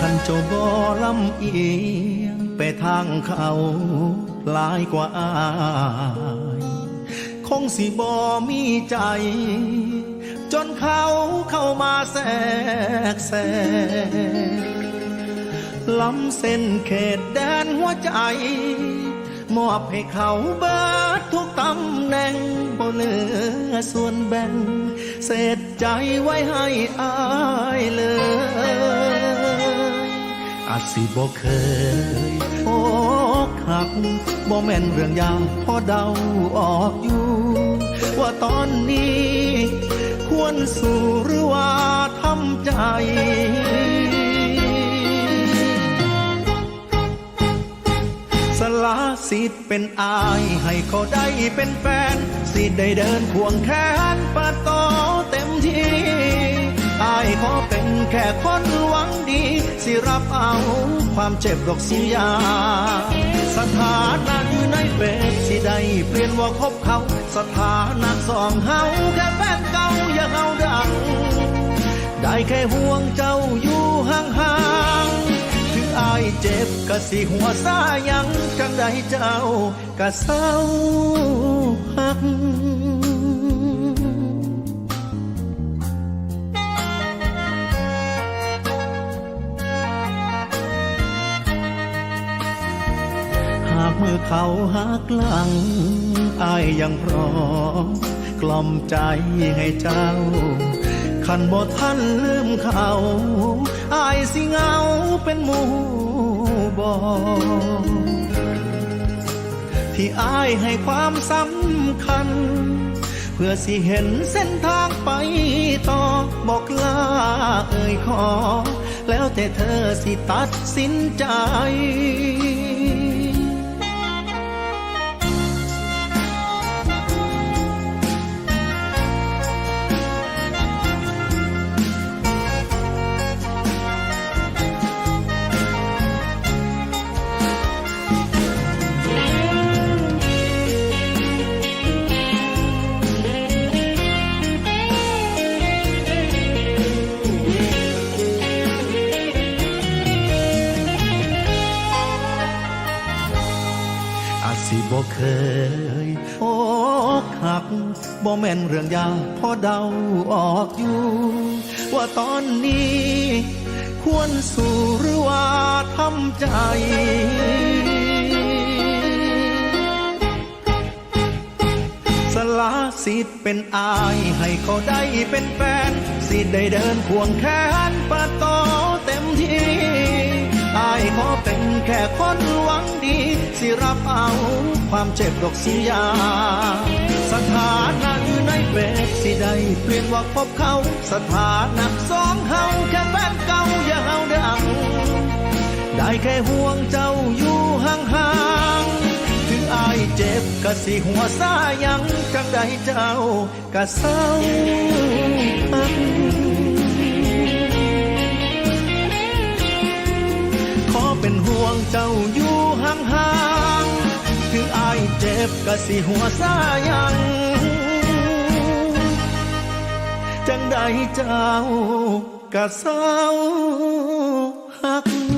ขันเจ้าบ่ลำเอียงไปทางเขาหลายกว่าอายคงสิบ่มีใจ จนเขาเข้ามาแทรกแซงล้ำเส้นเขตแดนหัวใจ มอบให้เขาเบิดทุกตำแหน่งบ่เหลือส่วนแบ่ง เศษใจไว้ให้อาย อาจสิบ่เคยโอกหักบ่แม่นเรื่องยากพอเดาออกอยู่ ว่าตอนนี้ ควรสู้หรือว่าทำใจสละสิทธิ์เป็นอายให้เขาได้เป็นแฟน สิได้เดินควงแขนปิดโตเต็มที่อายขอเป็น แค่คนหวังดี สิรับเอาความเจ็บดอกสิยา สถานะอยู่ในเฟซสิได้เปลี่ยนว่าคบเขา สถานะสองเฮาแค่แฟนเก่าอย่าเฮาดัง ได้แค่ห่วงเจ้าอยู่ห่างๆถึงอายเจ็บกะสิหัวซายังจังได้เจ้ากะเศร้า หักหากมือเขาหักหลังอายยังพร้อม กล่อมใจให้เจ้า ขันบ่ทันลืมเขาอายสิเงาเป็นหมู่บอที่อายให้ความสำคัญ เพื่อสิเห็นเส้นทางไปต่อบอกลาเอ่ยขอ แล้วแต่เธอสิตัดสินใจ อาจสิบ่เคยโอกหักบ่แม่นเรื่องยากพอเดาออกอยู่ ว่าตอนนี้ ควรสู้หรือว่าทำใจ สละสิทธิ์เป็นอายให้เขาได้เป็นแฟน สิได้เดินควงแขนปิดโตเต็มที่ อายขอเป็นแค่คนหวังดี สิรับเอาความเจ็บดอกสิยา สถานะอยู่ในเฟซสิได้เปลี่ยนว่าพบเขา สถานะสองเฮาแค่แฟนเก่าอย่าเฮาเดังได้แค่ห่วงเจ้าอยู่ห่างๆถึงอายเจ็บกะสิหัวซายังจังได้เจ้ากะเศร้าหัก เจ้าอยู่ห่างๆ ถึงอายเจ็บกะสิหัวซายัง จังได้เจ้ากะเศร้าหัก